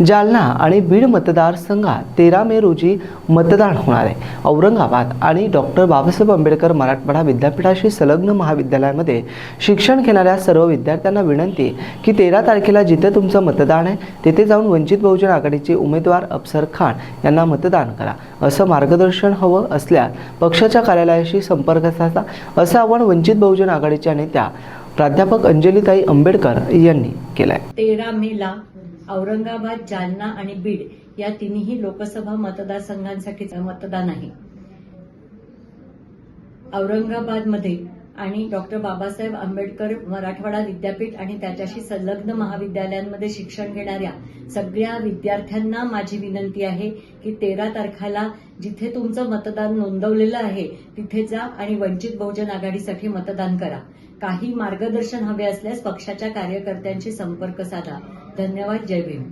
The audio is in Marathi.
जालना आणि बीड मतदारसंघात तेरा मे रोजी मतदान होणार आहे. औरंगाबाद आणि डॉक्टर बाबासाहेब आंबेडकर मराठवाडा विद्यापीठाशी संलग्न महाविद्यालयामध्ये शिक्षण घेणाऱ्या सर्व विद्यार्थ्यांना विनंती की तेरा तारखेला जिथे तुमचं मतदान आहे तिथे जाऊन वंचित बहुजन आघाडीचे उमेदवार अफसर खान यांना मतदान करा. असं मार्गदर्शन हवं असल्यास पक्षाच्या कार्यालयाशी संपर्क साधा असं आवाहन वंचित बहुजन आघाडीच्या नेत्या प्राध्यापक अंजलीताई आंबेडकर यांनी केलं आहे तेरा मेला औरंगाबाद जालना आणि बीड या तिन्ही लोकसभा मतदारसंघांसाठी मतदान आहे. औरंगाबादमध्ये आणि डॉक्टर बाबासाहेब आंबेडकर मराठवाडा विद्यापीठ आणि त्याच्याशी संलग्न महाविद्यालयांमध्ये शिक्षण घेणाऱ्या सगळ्या विद्यार्थ्यांना माझी विनंती आहे की तेरा तारखेला जिथे तुमचं मतदान नोंदवलेलं आहे तिथे जा आणि वंचित बहुजन आघाडीसाठी मतदान करा. काही मार्गदर्शन हवे असल्यास पक्षाच्या कार्यकर्त्यांशी संपर्क साधा. धन्यवाद. जय भीम.